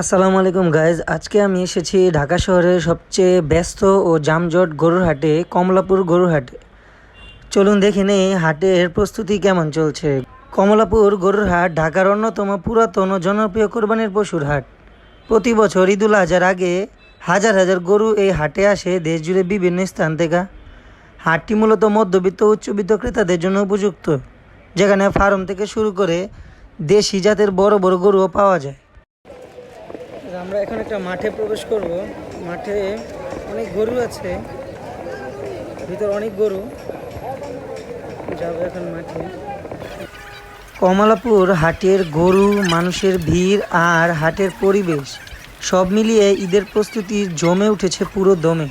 আসসালামু আলাইকুম গাইজ আজকে আমি এসেছি ঢাকা শহরের সবচেয়ে ব্যস্ত ও জামজট গরুর হাটে, কমলাপুর গরুর হাটে। চলুন দেখে নেই হাটের প্রস্তুতি কেমন চলছে। কমলাপুর গরুর হাট ঢাকার অন্যতম পুরাতন ও জনপ্রিয় কোরবানির পশুর হাট। প্রতি বছর ঈদুল আজহার আগে হাজার হাজার গরু এই হাটে আসে দেশ জুড়ে বিভিন্ন স্থান থেকে। হাটটি মূলত মধ্যবিত্ত উচ্চবিত্ত ক্রেতাদের জন্য উপযুক্ত, যেখানে ফার্ম থেকে শুরু করে দেশি জাতের বড় বড় গরুও পাওয়া যায়। আমরা এখন একটা মাঠে প্রবেশ করব। মাঠে অনেক গরু আছে। ভিতর অনেক গরু। যাব এখন মাঠে। কমলাপুর হাটের গরু, মানুষের ভিড় আর হাটের পরিবেশ, সব মিলিয়ে ঈদের প্রস্তুতি জমে উঠেছে পুরো দমে।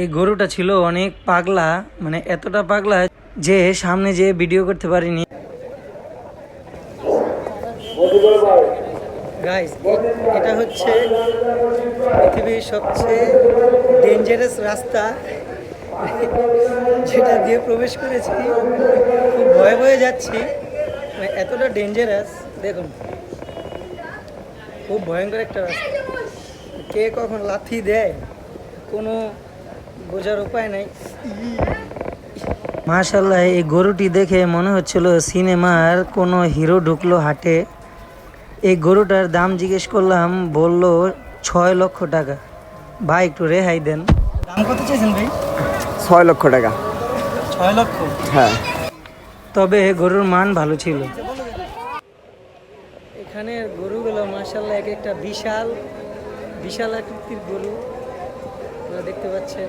এই গরুটা ছিল অনেক পাগলা মানে এতটা পাগলা যে সামনে যে ভিডিও করতে পারিনি। গাইস এটা হচ্ছে পৃথিবীর সবচেয়ে ডেঞ্জারাস রাস্তা যেটা দিয়ে প্রবেশ করেছি। খুব ভয়ে ভয়ে যাচ্ছি। মানে এতটা ডেঞ্জারাস দেখুন, খুব ভয়ঙ্কর একটা রাস্তা। কে কখন লাথি দেয়? কোনো বোঝার উপায় নাই। মাশাল্লাহ এই গরুটি দেখে মনে হচ্ছিল সিনেমার কোনো হিরো ঢুকলো হাটে। এই গরুটার দাম জিজ্ঞেস করলাম বলল ছয় লক্ষ টাকা। ভাই একটু রেহাই দেন। দাম কত চেয়েছেন ভাই? ছয় লক্ষ টাকা। ছয় লক্ষ? হ্যাঁ। তবে গরুর মান ভালো ছিল। এখানে গরুগুলো মাসাল্লাহ এক একটা বিশাল বিশাল আকৃতির গরু। দেখতে পাচ্ছেন।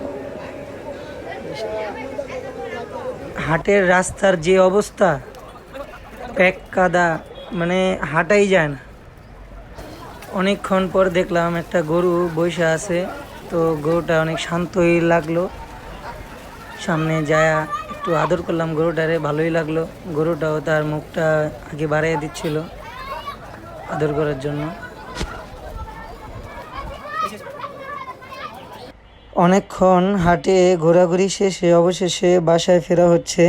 হাটের রাস্তার যে অবস্থা প্যাক কাদা মানে হাঁটাই যায় না। অনেকক্ষণ পর দেখলাম একটা গরু বৈশা আছে। তো গরুটা অনেক শান্তই লাগল। সামনে যায়া একটু আদর করলাম গরুটারে, ভালোই লাগল। গরুটাও তার মুখটা আগে বাড়িয়ে দিচ্ছিল আদর করার জন্য। অনেকক্ষণ হাটে ঘোরাঘুরি শেষে অবশেষে বাসায় ফেরা হচ্ছে।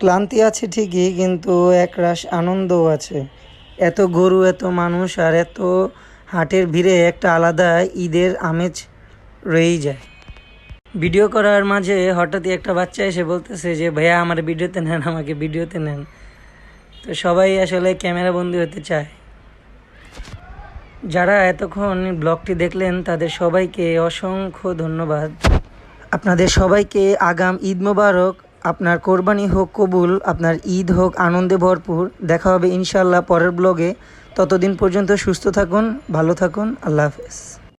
ক্লান্তি আছে ঠিকই, কিন্তু একরাশ আনন্দও আছে। এত গরু, এত মানুষ আর এত হাটের ভিড়ে একটা আলাদা ঈদের আমেজ রয়েই যায়। ভিডিও করার মাঝে হঠাৎই একটা বাচ্চা এসে বলতেছে যে, ভাইয়া, আমার ভিডিওতে নেন, আমাকে ভিডিওতে নেন। তো সবাই আসলে ক্যামেরা বন্দি হতে চায়। যারা এতক্ষণ ব্লগটি দেখলেন, তাদের সবাইকে অসংখ্য ধন্যবাদ। আপনাদের সবাইকে আগাম ঈদ মোবারক। আপনার কোরবানি হোক কবুল, আপনার ঈদ হোক, আনন্দে ভরপুর। দেখা হবে ইনশাল্লাহ পরের ব্লগে। ততদিন পর্যন্ত সুস্থ থাকুন, ভালো থাকুন, আল্লাহ হাফেজ।